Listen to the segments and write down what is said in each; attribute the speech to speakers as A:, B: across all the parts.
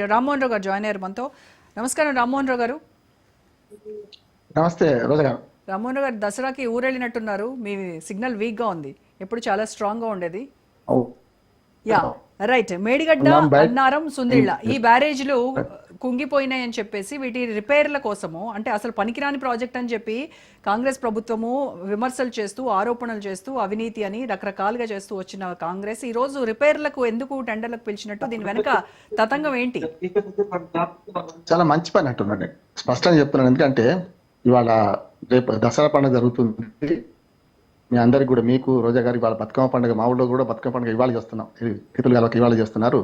A: రామ్మోహన్ రావు గారు జాయిన్ అయ్యారు మనతో. నమస్కారం రామ్మోహన్ రావు గారు.
B: నమస్తే
A: రామ్మోహన్ రావు గారు దసరాకి ఊరెళ్ళినట్టున్నారు మీ సిగ్నల్ వీక్గా ఉంది. ఎప్పుడు చాలా స్ట్రాంగ్గా ఉండేది. యా. రైట్ మేడిగడ్డ. అన్నారం సుందిళ్ళ. ఈ బ్యారేజ్లు కుంగిపోయినాయి అని చెప్పేసి వీటి రిపేర్ల కోసము అంటే అసలు పనికిరాని ప్రాజెక్ట్ అని చెప్పి కాంగ్రెస్ ప్రభుత్వము విమర్శలు చేస్తూ ఆరోపణలు చేస్తూ అవినీతి అని రకరకాలుగా చేస్తూ వచ్చిన కాంగ్రెస్ ఈ రోజు రిపేర్లకు ఎందుకు టెండర్లకు పిలిచినట్టు దీని వెనుక తతంగం ఏంటి?
B: చాలా మంచి పని అంటున్నాను నేను స్పష్టంగా చెప్తున్నాను. ఎందుకంటే ఇవాళ రేపు దసరా పండుగ జరుగుతుంది. మీ అందరికి కూడా మీకు రోజా గారి వాళ్ళ బతుకమ్మ పండుగ మా ఊళ్ళో కూడా బతుకమ్మ పండుగ ఇవాళ చేస్తున్నాం. ఇతరులు గారికి ఇవాళ చేస్తున్నారు.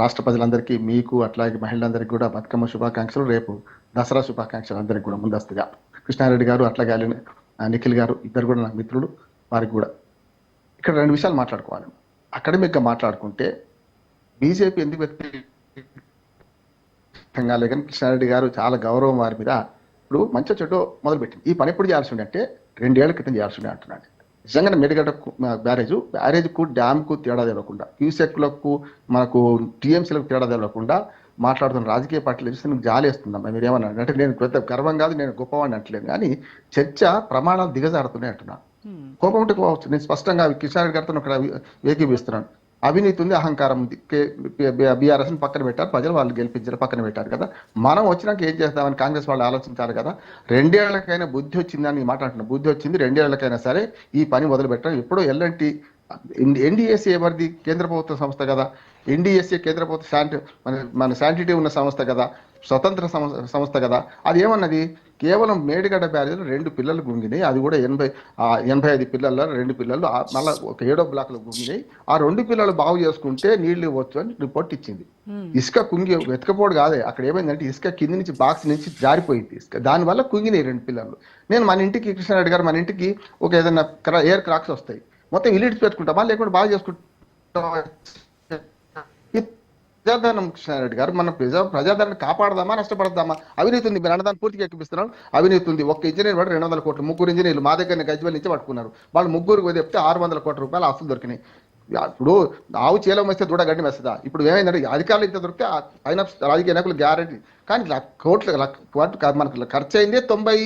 B: రాష్ట్ర ప్రజలందరికీ మీకు అట్లాగే మహిళలందరికీ కూడా బతుకమ్మ శుభాకాంక్షలు. రేపు దసరా శుభాకాంక్షలు అందరికీ కూడా ముందస్తుగా. కృష్ణారెడ్డి గారు అట్లాగే నిఖిల్ గారు ఇద్దరు కూడా నా మిత్రులు వారికి కూడా. ఇక్కడ రెండు విషయాలు మాట్లాడుకోవాలి. అకాడమిక్గా మాట్లాడుకుంటే బీజేపీ ఎందుకు వ్యక్తిగతంగా కానీ కృష్ణారెడ్డి గారు చాలా గౌరవం వారి మీద ఇప్పుడు మంచి చెడు మొదలుపెట్టింది. ఈ పని ఎప్పుడు చేయాల్సి ఉండే అంటే రెండేళ్ళ క్రితం చేయాల్సి ఉండే అంటున్నాడు. నిజంగానే మేడిగడ్డ బ్యారేజ్ బ్యారేజ్కు డ్యామ్కు తేడా తెలవకుండా క్యూసెక్లకు మనకు టీఎంసీలకు తేడా తెలవకుండా మాట్లాడుతున్న రాజకీయ పార్టీలు చూస్తే మీకు జాలి వేస్తుందమ్మా. మీరు ఏమన్నా అంటే నేను పెద్ద గర్వం కాదు నేను గొప్పవాడిని అంటలేదు. కానీ చర్చ ప్రమాణాలు దిగజారుతున్నాయి అంటున్నా
A: Hmm.
B: కోపం ఉంటే కోవచ్చు నేను స్పష్టంగా కిషన్ గారితో ఇక్కడ ఏకీపిస్తున్నాను అవినీతి ఉంది. అహంకారం ఉంది బీఆర్ఎస్ పక్కన పెట్టారు ప్రజలు వాళ్ళు గెలిపించారు పక్కన పెట్టారు కదా. మనం వచ్చినాక ఏం చేస్తామని కాంగ్రెస్ వాళ్ళు ఆలోచించారు కదా. రెండేళ్ళకైనా బుద్ధి వచ్చిందని మాట్లాడుతున్నా బుద్ధి వచ్చింది రెండేళ్ళకైనా సరే ఈ పని మొదలు పెట్టడం ఎప్పుడో ఎల్లంటి ఎన్డీఎస్సీ ఎవరిది కేంద్ర ప్రభుత్వ సంస్థ కదా. ఎన్డీఎస్సీ కేంద్ర ప్రభుత్వ శాంటి మన మన శాంటిటీ ఉన్న సంస్థ కదా. స్వతంత్ర సంస్థ సంస్థ కదా. అది ఏమన్నది కేవలం మేడిగడ్డ బ్యారేజ్లో రెండు పిల్లలు గుంగినాయి. అది కూడా ఎనభై ఎనభై ఐదు పిల్లల రెండు పిల్లలు మళ్ళా ఒక ఏడో బ్లాక్లో గుంగినాయి. ఆ రెండు పిల్లలు బాగు చేసుకుంటే నీళ్ళు ఇవ్వచ్చు అని రిపోర్ట్ ఇచ్చింది. ఇసుక కుంగి వెతకపోడు కాదే. అక్కడ ఏమైందంటే ఇసుక కింది నుంచి బాక్స్ నుంచి జారిపోయింది ఇసుక. దానివల్ల కుంగినాయి రెండు పిల్లలు. నేను మన ఇంటికి కృష్ణారెడ్డి గారు మన ఇంటికి ఒక ఏదైనా ఎయిర్ క్రాక్స్ వస్తాయి. మొత్తం ఇల్లు పెట్టుకుంటామా లేకుంటే బాగా చేసుకుంటామా? ప్రజాధనం కృష్ణారెడ్డి గారు మన ప్రజా ప్రజాధరణ కాపాడదామా నష్టపడదామా? అవినీతి ఉంది మీరు అన్నదాన్ని పూర్తిగా ఎక్కిపిస్తున్నాను అవినీతి ఉంది ఒక ఇంజనీర్ వాడు రెండు వందల కోట్లు ముగ్గురు ఇంజనీర్లు మా దగ్గర గజ్వల్ నుంచి పట్టుకున్నారు. వాళ్ళు ముగ్గురు చెప్తే ఆరు వందల కోట్ల రూపాయలు ఆస్తులు దొరికినాయి. ఇప్పుడు ఆవు చేలం వేస్తే దూడ గడ్డి వేస్తుందా ఇప్పుడు ఏమైందంటే అధికారులు ఇంత దొరికితే ఆయన రాజకీయ నాయకులు గ్యారంటీ. కానీ కోట్ల కోట్లు మనకు ఖర్చు అయిందే తొంభై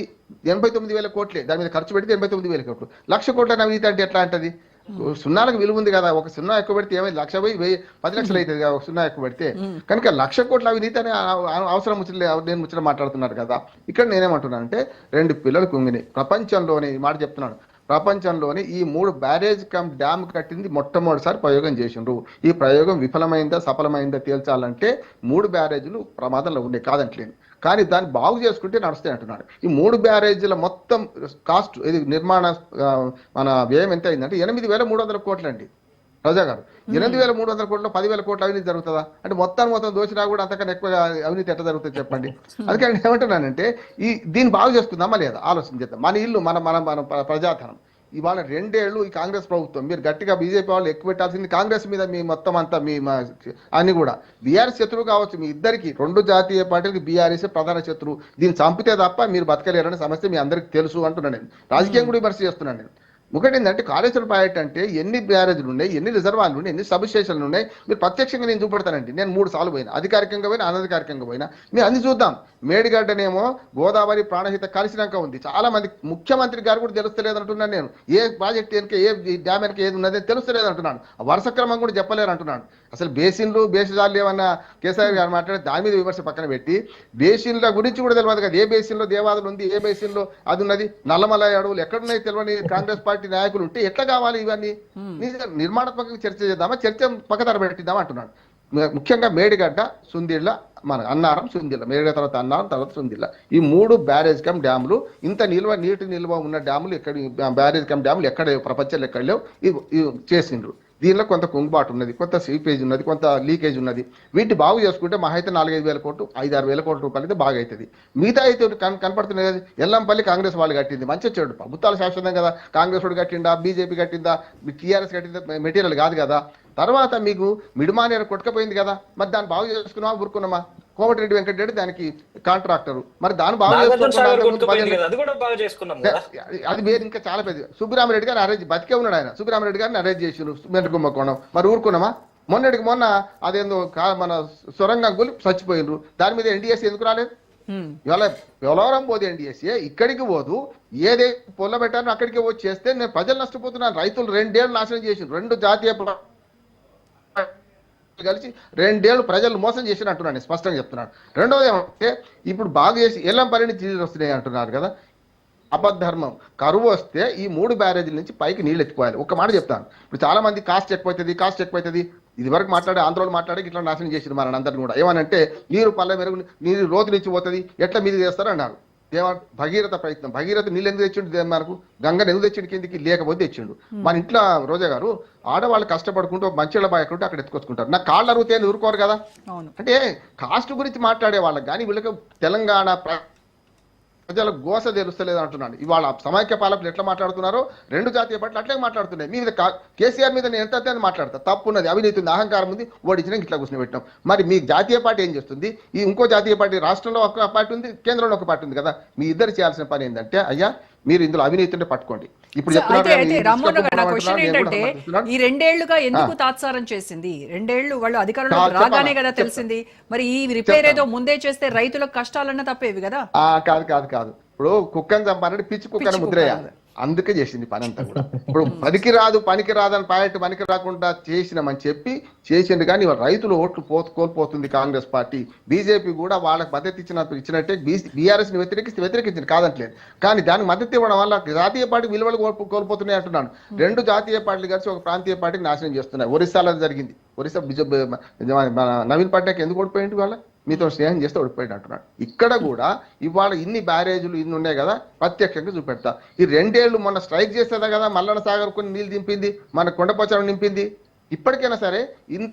B: ఎనభై తొమ్మిది వేల కోట్లే. దాని మీద ఖర్చు పెడితే ఎనభై తొమ్మిది వేల కోట్లు. లక్ష కోట్ల అవినీతి అంటే ఎట్లా అంటది? సున్నాలకు విలువ ఉంది కదా. ఒక సున్నా ఎక్కువ పెడితే ఏమైంది? లక్ష పోయి వెయ్యి పది లక్షలు అవుతుంది కదా ఒక సున్నా ఎక్కువ పెడితే. కనుక లక్ష కోట్ల అవినీతి అనే అవసరం ముచ్చలే నేను ముచ్చట మాట్లాడుతున్నారు కదా. ఇక్కడ నేనేమంటున్నాను అంటే రెండు పిల్లలు కుంగినాయి ప్రపంచంలోనే ఈ మాట చెప్తున్నాను. ప్రపంచంలోని ఈ మూడు బ్యారేజ్ కమ్ డ్యామ్ కట్టింది మొట్టమొదటిసారి ప్రయోగం చేసిండ్రు. ఈ ప్రయోగం విఫలమైందా సఫలమైందా తేల్చాలంటే మూడు బ్యారేజ్లు ప్రమాదంలో ఉండే కాదంటలేను కానీ దాన్ని బాగు చేసుకుంటే నడుస్తాయి అంటున్నాడు ఈ మూడు బ్యారేజీల మొత్తం కాస్ట్ ఇది నిర్మాణ మన వ్యయం ఎంత అయిందంటే ఎనిమిది వేల మూడు వందల కోట్లు ప్రజా గారు ఎనిమిది వేల మూడు వందల కోట్లు పదివేల కోట్ల అవినీతి జరుగుతుందా? అంటే మొత్తం మొత్తం దోచినా కూడా అంతకన్నా ఎక్కువ అవినీతి ఎట్లా జరుగుతుంది చెప్పండి. అందుకే నేను ఏమంటున్నానంటే ఈ దీన్ని బాగు చేసుకుందామా లేదా? ఆలోచన చేద్దాం. మన ఇల్లు మన మన మన ప్ర- ప్రజాధనం. ఇవాళ రెండేళ్ళు ఈ కాంగ్రెస్ ప్రభుత్వం. మీరు గట్టిగా బీజేపీ వాళ్ళు ఎక్కువ పెట్టాల్సింది కాంగ్రెస్ మీద మీ మొత్తం అంతా మీ మా- అన్ని కూడా. బీఆర్ఎస్ శత్రువు కావచ్చు మీ ఇద్దరికి రెండు జాతీయ పార్టీలకి బీఆర్ఎస్ ప్రధాన శత్రువు. దీన్ని చంపితే తప్ప మీరు బతకలేరనే సమస్య మీ అందరికి తెలుసు అంటున్నాను నేను. రాజకీయం కూడా విమర్శ చేస్తున్నాను నేను. ఒకటి ఏంటంటే కాళేశ్వరం ప్రాజెక్ట్ అంటే ఎన్ని బ్యారేజ్లు ఉన్నాయి ఎన్ని రిజర్వాలు ఉన్నాయి ఎన్ని సబ్ స్టేషన్లు ఉన్నాయి మీరు ప్రత్యక్షంగా నేను చూపెడతానండి. నేను మూడు సార్లు పోయినా. అధికారికంగా పోయినా అనధికారికంగా పోయినా. మీరు అన్ని చూద్దాం. మేడిగడ్డనేమో గోదావరి ప్రాణహిత కలిసినాక ఉంది. చాలా మంది ముఖ్యమంత్రి గారు కూడా తెలుస్తలేదు అంటున్నాను నేను. ఏ ప్రాజెక్ట్ వెనక ఏ డ్యామ్ వెనక ఏది ఉన్నది తెలుస్తలేదు అంటున్నాను ఆ వరుస క్రమం కూడా చెప్పలేరు అంటున్నాను అసలు బేసిన్లు బేసిజాలు ఏమన్నా కేసీఆర్ గారు మాట్లాడి దాని మీద విమర్శ పక్కన పెట్టి బేసిన్ల గురించి కూడా తెలియదు కదా. ఏ బేసిన్లో దేవాదులు ఉంది ఏ బేసిన్లో అది ఉన్నది? నల్లమల అడవులు ఎక్కడున్నాయి తెలియని కాంగ్రెస్ పార్టీ నాయకులు ఉంటే ఎట్లా కావాలి ఇవన్నీ? నిర్మాణాత్మకంగా చర్చ చేద్దామా? చర్చ పక్కదారి పెట్టిద్దామా అంటున్నాడు. ముఖ్యంగా మేడిగడ్డ సుందిళ్ళ మన అన్నారం సుందిళ్ళ. మేడిగడ్డ తర్వాత అన్నారం తర్వాత సుందిళ్ళ. ఈ మూడు బ్యారేజ్ కమ్ డ్యాములు ఇంత నిల్వ నీటి నిల్వ ఉన్న డ్యాములు ఎక్కడ బ్యారేజ్ కమ్ డ్యాములు ఎక్కడ ప్రపంచంలో ఎక్కడ లేవు చేసిండ్రు. దీనిలో కొంత కుంగుబాటు ఉన్నది కొంత సీపేజ్ ఉన్నది కొంత లీకేజ్ ఉన్నది. వీటిని బాగు చేసుకుంటే మా అయితే నాలుగైదు వేల కోట్లు ఐదు ఆరు వేల కోట్ల రూపాయలు అయితే బాగా అవుతుంది. మిగతా అయితే కన్ కనపడుతున్నది కదా, ఎల్లంపల్లి కాంగ్రెస్ వాళ్ళు కట్టింది. మంచి చెడు ప్రభుత్వాలు శాశ్వతం కదా. కాంగ్రెస్ వాడు కట్టిందా బీజేపీ కట్టిందా టీఆర్ఎస్ కట్టిందా మెటీరియల్ కాదు కదా. తర్వాత మీకు మిడిమానేరు కొట్టుకపోయింది కదా. మరి దాన్ని బాగు చేసుకున్నామా ఊరుకున్నామా కోమటిరెడ్డి వెంకటరెడ్డి దానికి కాంట్రాక్టర్. మరి దాన్ని బాగు
C: అది కూడా బాగా చేసుకున్నాం కదా.
B: అది వేరు ఇంకా చాలా పెద్ద. సుబ్బరామరెడ్డి గారిని అరేంజ్ బతికే ఉన్నాడు ఆయన. సుబ్బరామరెడ్డి గారిని అరేంజ్ చేసిండ్రు మెట్టు కుంభకోణం మరి ఊరుకున్నామా? మొన్నటికి మొన్న అదేందో మన సొరంగం కూలి చచ్చిపోయినరు దాని మీద ఎన్డీఎస్ ఎందుకు రాలేదు. ఇవాళ పోలవరం పోదు ఎన్డీఎస్ఏ ఇక్కడికి పోదు. ఏదే పొల్ల పెట్టారో అక్కడికి వచ్చి చేస్తే నేను ప్రజలు నష్టపోతున్నాను. రైతులు రెండేళ్ళు నాశనం చేసి రెండు జాతీయ కలిసి రెండేళ్ళు ప్రజలు మోసం చేసిన అంటున్నాను నేను స్పష్టంగా చెప్తున్నాను. రెండవది ఏమంటే ఇప్పుడు బాగా చేసి ఎల్లం పని నుంచి వస్తున్నాయి అంటున్నారు కదా. అబద్ధర్మం కరువు వస్తే ఈ మూడు బ్యారేజీల నుంచి పైకి నీళ్ళు ఎత్తుకోవాలి. ఒక మాట చెప్తాను. ఇప్పుడు చాలా మంది కాస్ట్ ఎక్కువైతుంది కాస్ట్ ఎక్కువైతుంది. ఇది వరకు మాట్లాడే ఆంధ్రోలు మాట్లాడే ఇట్లా నాశనం చేసిన మన అందరిని కూడా. ఏమనంటే నీరు పల్లె మెరుగు నీరు రోతు నుంచి పోతుంది ఎట్లా మీది చేస్తారు ఏమ భగీరథ ప్రయత్నం. భగీరథ నీళ్ళు ఎందుకు తెచ్చిండు మనకు? గంగను ఎందుకు తెచ్చిండు కిందికి? లేకపోతే తెచ్చిండు. మన ఇంట్లో రోజా గారు ఆడవాళ్ళు కష్టపడుకుంటూ మంచిళ్ళ బాయకుంటూ అక్కడ ఎత్తుకొచ్చుకుంటారు. నా కాళ్ళు అరుగుతే అని ఊరుకోరు కదా?
A: అవును.
B: అంటే కాస్ట్ గురించి మాట్లాడే వాళ్ళకి కానీ వీళ్ళకి తెలంగాణ ప్ర- ప్రజల గోస తెలుస్తలేదు అంటున్నాను ఇవాళ సమైక్య పాలకులు ఎట్లా మాట్లాడుతున్నారో? రెండు జాతీయ పార్టీలు అట్లే మాట్లాడుతున్నాయి. మీ మీద కేసీఆర్ మీద నేను ఎంత అని మాట్లాడతా. తప్పు ఉన్నది అవినీతి ఉంది అహంకారం ఉంది ఓడించిన ఇట్లా కూర్చొని పెట్టాం మరి మీ జాతీయ పార్టీ ఏం చేస్తుంది? ఈ ఇంకో జాతీయ పార్టీ రాష్ట్రంలో ఒక పార్టీ ఉంది కేంద్రంలో ఒక పార్టీ ఉంది కదా. మీ ఇద్దరు చేయాల్సిన పని ఏంటంటే అయ్యా మీరు ఇందులో అవినీతి ఉంటే పట్టుకోండి. ఇప్పుడు ఈ
A: రెండేళ్ళుగా ఎందుకు తాత్సారం చేసింది? రెండేళ్ళు వాళ్ళు అధికారంలో రాగానే? కదా తెలిసింది. మరి ఈ రిపేర్ ఏదో ముందే చేస్తే రైతులకు కష్టాలన్న తప్పేవి కదా?
B: కాదు కాదు కాదు. ఇప్పుడు కుక్కని చంపాలంటే పిచ్చి కుక్కని ముద్రేయాలి. అందుకే చేసింది పని అంతా కూడా ఇప్పుడు పనికి రాదు పనికి రాదని పాయింట్ పనికి రాకుండా చేసినామని చెప్పి చేసిండు కానీ రైతులు ఓట్లు పో కోల్పోతుంది కాంగ్రెస్ పార్టీ బీజేపీ కూడా వాళ్ళకి మద్దతు ఇచ్చిన ఇచ్చినట్టే బీఆర్ఎస్ని వ్యతిరేకిస్తే వ్యతిరేకించింది కాదంటలేదు కానీ దానికి మద్దతు ఇవ్వడం వల్ల జాతీయ పార్టీ విలువలు కోల్పో- కోల్పోతున్నాయి అంటున్నాను రెండు జాతీయ పార్టీలు కలిసి ఒక ప్రాంతీయ పార్టీని నాశనం చేస్తున్నాయి ఒరిస్సాలో జరిగింది ఒరిస్సా నవీన్ పట్నాయక్ ఎందుకు ఓడిపోయింది వాళ్ళ మీతో స్నేహం చేస్తే ఓడిపోయింది అంటున్నాడు. ఇక్కడ కూడా ఇవాళ ఇన్ని బ్యారేజీలు ఇన్ని ఉన్నాయి కదా ప్రత్యక్షంగా చూపెడతా. ఈ రెండేళ్ళు మొన్న స్ట్రైక్ చేసేదా కదా మల్లన్న సాగర్ కొన్ని నీళ్ళు దింపింది మన కొండపచ్చడం నింపింది. ఇప్పటికైనా సరే ఇంత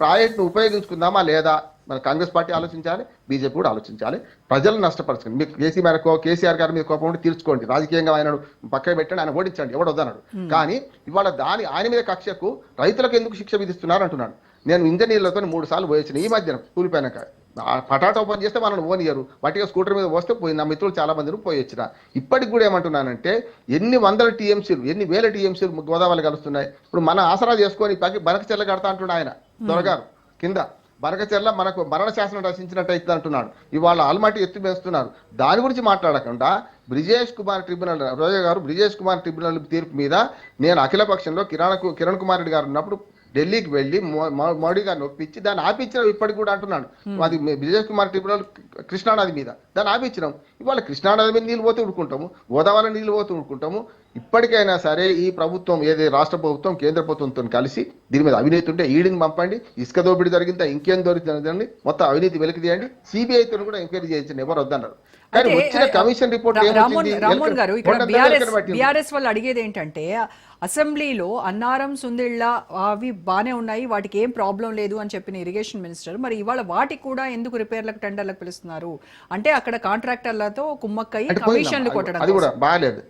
B: ప్రాజెక్ట్ను ఉపయోగించుకుందామా లేదా? మన కాంగ్రెస్ పార్టీ ఆలోచించాలి బీజేపీ కూడా ఆలోచించాలి. ప్రజలను నష్టపరచుకోండి. మీకు కేసీ మేర కో- కేసీఆర్ గారి మీద కోపం ఉంటే తీర్చుకోండి. రాజకీయంగా ఆయన పక్కన పెట్టండి ఆయన ఓడించండి ఎవడు వద్దన్నాడు కానీ ఇవాళ దాని ఆయన మీద కక్షకు రైతులకు ఎందుకు శిక్ష విధిస్తున్నారు అంటున్నాడు. నేను ఇంజనీర్లతో మూడు సార్లు పోయొచ్చిన ఈ మధ్యన కూలిపోయినాక పటాట పటాటా ఓపెన్ చేస్తే మనల్ని ఓనియరు వాటిగా స్కూటర్ మీద వస్తే పోయి నా మిత్రులు చాలా మందిని పోయి వచ్చిన ఇప్పటికి కూడా ఏమంటున్నానంటే ఎన్ని వందల టీఎంసీలు ఎన్ని వేల టీఎంసీలు గోదావరి కలుస్తున్నాయి. ఇప్పుడు మన ఆసరా చేసుకొని పకి బనక చెల్ల కడతా అంటున్నా ఆయన దొరగారు కింద. బనకచెర్ల మనకు మరణ శాసనం రచించినట్టు అవుతుంది అంటున్నాడు. ఇవాళ ఆల్మాటి ఎత్తు వేస్తున్నారు దాని గురించి మాట్లాడకుండా బ్రిజేష్ కుమార్ ట్రిబ్యునల్ రోజా గారు బ్రిజేష్ కుమార్ ట్రిబ్యునల్ తీర్పు మీద నేను అఖిల పక్షంలో కిరణ్ కిరణ్ కుమార్ రెడ్డి గారు ఉన్నప్పుడు ఢిల్లీకి వెళ్ళి మోడీ గారిని ఒప్పించి దాన్ని ఆపించడం ఇప్పటికి కూడా అంటున్నాడు. అది బ్రిజేష్ కుమార్ ట్రిబ్యునల్ కృష్ణానది మీద. దాన్ని ఆపించినాం. ఇవాళ కృష్ణానది మీద నీళ్ళు పోతే ఉడుకుంటాము గోదావరి నీళ్ళు పోతే ఉడుకుంటాము ఇప్పటికైనా సరే ఈ ప్రభుత్వం ఏది రాష్ట్ర ప్రభుత్వం కేంద్ర ప్రభుత్వంతో కలిసి దీని మీద అవినీతి ఉంటే ఈడిని పంపండి ఇసుక దోపిడీ జరిగిందా ఇంకేం దొరికిందండి మొత్తం అవినీతి వెలికి తీయండి. సిబిఐతో కూడా ఎంక్వైరీ చేయించండి ఎవరు వద్దన్నారు. కానీ వచ్చిన కమిషన్ రిపోర్ట్
A: గారు బీఆర్ఎస్ వాళ్ళు అడిగేది ఏంటంటే అసెంబ్లీలో అన్నారం సుందిళ్ళ అవి బానే ఉన్నాయి వాటికి ఏం ప్రాబ్లం లేదు అని చెప్పిన ఇరిగేషన్ మినిస్టర్ మరి ఇవాళ వాటికి కూడా ఎందుకు రిపేర్లకు టెండర్లకు పిలుస్తున్నారు? అంటే అక్కడ కాంట్రాక్టర్లతో కుమ్మక్కై
B: అంటే
A: కమిషన్లు. కొట్టడం
B: అది కూడా బాగాలేదు.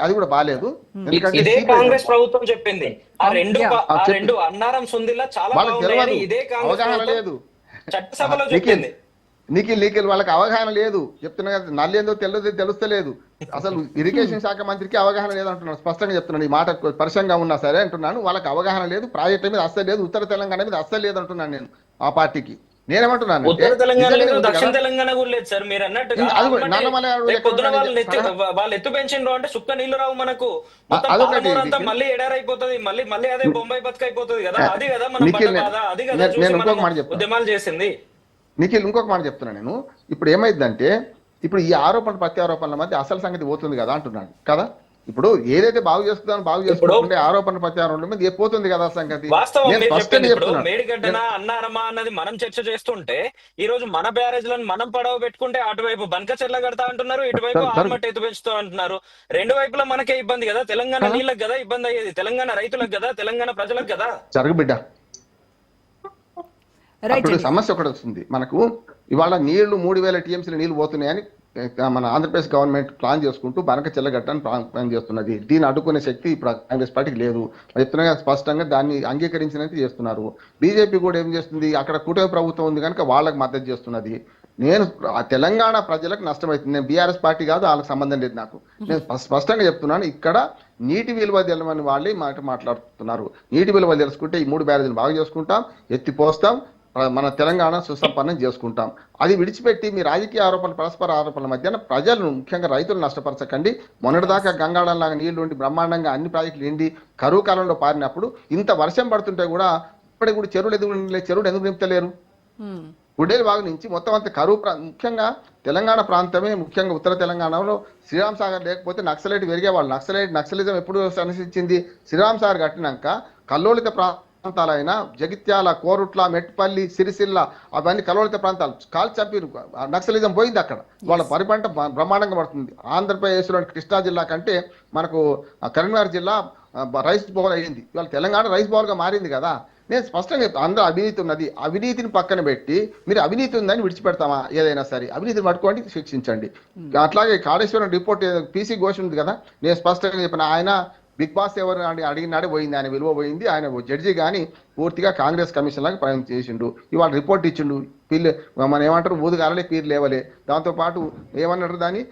B: అది కూడా బాగాలేదు ఎందుకంటే
C: ఇదే కాంగ్రెస్ ప్రభుత్వం చెప్పింది. ఆ రెండు
B: ఆ.
C: రెండు అన్నారం సుందిల్లా చాలా
B: తెలియదు
C: ఇదే కాంగ్రెస్
B: లేదు.
C: చట్టసభలో
B: నిఖిల్
C: చెప్పింది.
B: నిఖిల్ నిఖిల్ వాళ్ళకి అవగాహన లేదు. చెప్తున్నా కదా నల్లేందో తెల్లదో తెలుస్తలేదు. అసలు ఇరిగేషన్ శాఖ మంత్రికి అవగాహన లేదు అంటున్నాను స్పష్టంగా చెప్తున్నాను ఈ మాట పరిశంగా ఉన్నా సరే అంటున్నాను. వాళ్ళకి అవగాహన లేదు ప్రాజెక్టు మీద అస్సలు లేదు ఉత్తర తెలంగాణ మీద అస్సలు లేదు అంటున్నాను నేను ఆ పార్టీకి. నేనేమంటున్నాను
C: తెలంగాణ లేదు దక్షిణ తెలంగాణ కూడా లేదు సార్. మీరు పొద్దున
B: ఎక్కడ
C: వాళ్ళు ఎత్తు పెంచిండ్రు అంటే సుక్క నీళ్ళు రావు మనకు. మళ్ళీ ఎడారైపోతుంది మళ్ళీ మళ్ళీ అదే బొంబాయి బతుకైపోతుంది కదా. అది కదా మన అది కదా. ఉద్యమాలు చేసింది.
B: నిఖిల్ ఇంకొక మాట చెప్తున్నా నేను. ఇప్పుడు ఏమైందంటే ఇప్పుడు ఈ ఆరోపణ ప్రత్యారోపణల మధ్య అసలు సంగతి పోతుంది కదా అంటున్నాను కదా? ఇప్పుడు ఏదైతే బాగు చేస్తుందో బాగు చేసుకుంటే ఆరోపణ ప్రత్యారోపణల మీద ఏ పోతుంది కదా సంగతి.
C: మేడిగడ్డన అన్నారమా అన్నది మనం చర్చ చేస్తుంటే ఈ రోజు మన బ్యారేజ్లను మనం పడవ పెట్టుకుంటే అటువైపు బంకచెర్ల కడతా అంటున్నారు ఇటువైపు. ఆల్మట్టి ఎత్తు పెంచుతూ అంటున్నారు. రెండు వైపులా మనకే ఇబ్బంది కదా? తెలంగాణ నీళ్ళకి కదా ఇబ్బంది అయ్యేది? తెలంగాణ రైతులకు కదా? తెలంగాణ ప్రజలకు కదా?
B: జరగ బిడ్డ. సమస్య ఒకటి వస్తుంది. మనకు ఇవాళ నీళ్ళు మూడు వేల టీఎంసీల నీళ్ళు పోతున్నాయని మన ఆంధ్రప్రదేశ్ గవర్నమెంట్ ప్లాన్ చేసుకుంటూ బనక చెల్లగట్టని ప్లాన్ ప్లాన్ చేస్తున్నది. దీన్ని అడ్డుకునే శక్తి ఇప్పుడు కాంగ్రెస్ పార్టీకి లేదు. చెప్తున్నా స్పష్టంగా దాన్ని అంగీకరించినట్టు చేస్తున్నారు. బీజేపీ కూడా ఏం చేస్తుంది? అక్కడ కూటమి ప్రభుత్వం ఉంది కనుక వాళ్ళకి మద్దతు చేస్తున్నది. నేను తెలంగాణ ప్రజలకు నష్టమవుతుంది నేను బీఆర్ఎస్ పార్టీ కాదు వాళ్ళకి సంబంధం లేదు నాకు. నేను స్పష్టంగా చెప్తున్నాను ఇక్కడ నీటి విలువ తెలవని వాళ్ళే మాట మాట్లాడుతున్నారు. నీటి విలువ తెలుసుకుంటే ఈ మూడు బ్యారేజీలు బాగా చేసుకుంటాం ఎత్తిపోస్తాం మన తెలంగాణ సుసంపన్నం చేసుకుంటాం. అది విడిచిపెట్టి మీ రాజకీయ ఆరోపణలు పరస్పర ఆరోపణల మధ్యన ప్రజలను ముఖ్యంగా రైతులు నష్టపరచకండి. మొన్నటిదాకా గంగాళంలాగా నీళ్ళు ఉండి బ్రహ్మాండంగా అన్ని ప్రాజెక్టులు నిండి కరువు కాలంలో పారినప్పుడు ఇంత వర్షం పడుతుంటే కూడా ఇప్పటికి కూడా చెరువులు నిండలే? చెరువులు ఎందుకు నింపుతలేరు? గుడేలు బాగు నుంచి మొత్తం అంత కరువు ప్రా- ముఖ్యంగా తెలంగాణ ప్రాంతమే ముఖ్యంగా ఉత్తర తెలంగాణలో శ్రీరామ్ సాగర్ లేకపోతే నక్సలైట్ పెరిగేవాళ్ళు నక్సలైట్ నక్సలిజం ఎప్పుడు అనుసరించింది శ్రీరామ్ సాగర్ కట్టినాక కల్లోలిత ప్రాంతాలైన జగిత్యాల కోరుట్ల మెట్పల్లి సిరిసిల్ల అవన్నీ కల్లోలిత ప్రాంతాలు. కాల్ చంపిరు. నక్సలిజం పోయింది అక్కడ. వాళ్ళ పరిపంట బ- బ్రహ్మాండంగా పడుతుంది ఆంధ్రప్రదేశ్లోని కృష్ణా జిల్లా కంటే మనకు కరీంనగర్ జిల్లా రైస్ బౌల్ అయ్యింది ఇవాళ తెలంగాణ రైస్ బౌల్గా మారింది కదా. నేను స్పష్టంగా చెప్తాను అందరూ అవినీతి ఉన్నది. అవినీతిని పక్కన పెట్టి మీరు అవినీతి ఉందని విడిచిపెడతామా? ఏదైనా సరే. అవినీతిని పట్టుకోండి శిక్షించండి. అట్లాగే కాళేశ్వరం రిపోర్ట్ పీసీ ఘోష్ ఉంది కదా. నేను స్పష్టంగా చెప్పిన ఆయన బిగ్ బాస్ ఎవరు అడిగినాడే పోయింది ఆయన విలువ పోయింది ఆయన జడ్జి కానీ పూర్తిగా కాంగ్రెస్ కమిషన్ లాగా ప్రయాణం చేసిండు. ఇవాళ రిపోర్ట్ ఇచ్చిండు పిల్లి మన ఏమంటారు ఊదుగాలలే పీరు లేవలే. దాంతోపాటు ఏమన్నారు దాన్ని?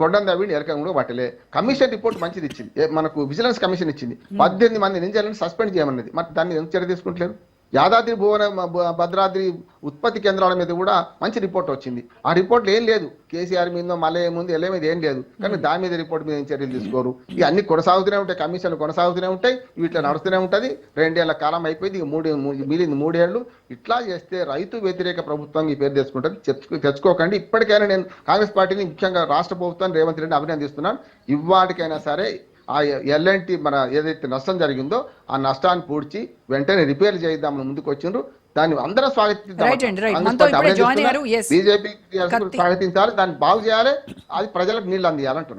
B: కొండం దవ్విండి ఎరకం కూడా పట్టలే. కమిషన్ రిపోర్ట్ మంచిది ఇచ్చింది. మనకు విజిలెన్స్ కమిషన్ ఇచ్చింది. పద్దెనిమిది మంది నింజాలను సస్పెండ్ చేయమన్నది. మరి దాన్ని ఎందుకు చర్య తీసుకుంటలేరు? యాదాద్రి భువన భద్రాద్రి ఉత్పత్తి కేంద్రాల మీద కూడా మంచి రిపోర్ట్ వచ్చింది. ఆ రిపోర్ట్లో ఏం లేదు. కేసీఆర్ మీద మళ్ళీ ముందు ఎల్ఏ మీద ఏం లేదు. కానీ దాని మీద రిపోర్ట్ మీద ఏం చర్యలు తీసుకోరు. ఇక అన్ని కొనసాగుతూనే ఉంటాయి. కమిషన్లు కొనసాగుతూనే ఉంటాయి. వీటిలో నడుస్తూనే ఉంటది. రెండేళ్ళ కాలం అయిపోయింది. ఇక మూడు మిగిలింది మూడేళ్ళు ఇట్లా చేస్తే రైతు వ్యతిరేక ప్రభుత్వం ఈ పేరు తెచ్చుకుంటుంది. తెచ్చుకో- తెచ్చుకోకండి. ఇప్పటికైనా నేను కాంగ్రెస్ పార్టీని ముఖ్యంగా రాష్ట్ర ప్రభుత్వాన్ని రేవంత్ రెడ్డి అభినందిస్తున్నాను. ఇవాటికైనా సరే ఆ ఎల్ఎన్టీ మన ఏదైతే నష్టం జరిగిందో ఆ నష్టాన్ని పూడ్చి వెంటనే రిపేర్ చేద్దామని ముందుకు వచ్చిండ్రు దాన్ని అందరం.
A: Yes.
B: బీజేపీ. స్వాగతించాలి దాన్ని బాగు చేయాలి అది ప్రజలకు నీళ్ళు అందియాలంటున్నారు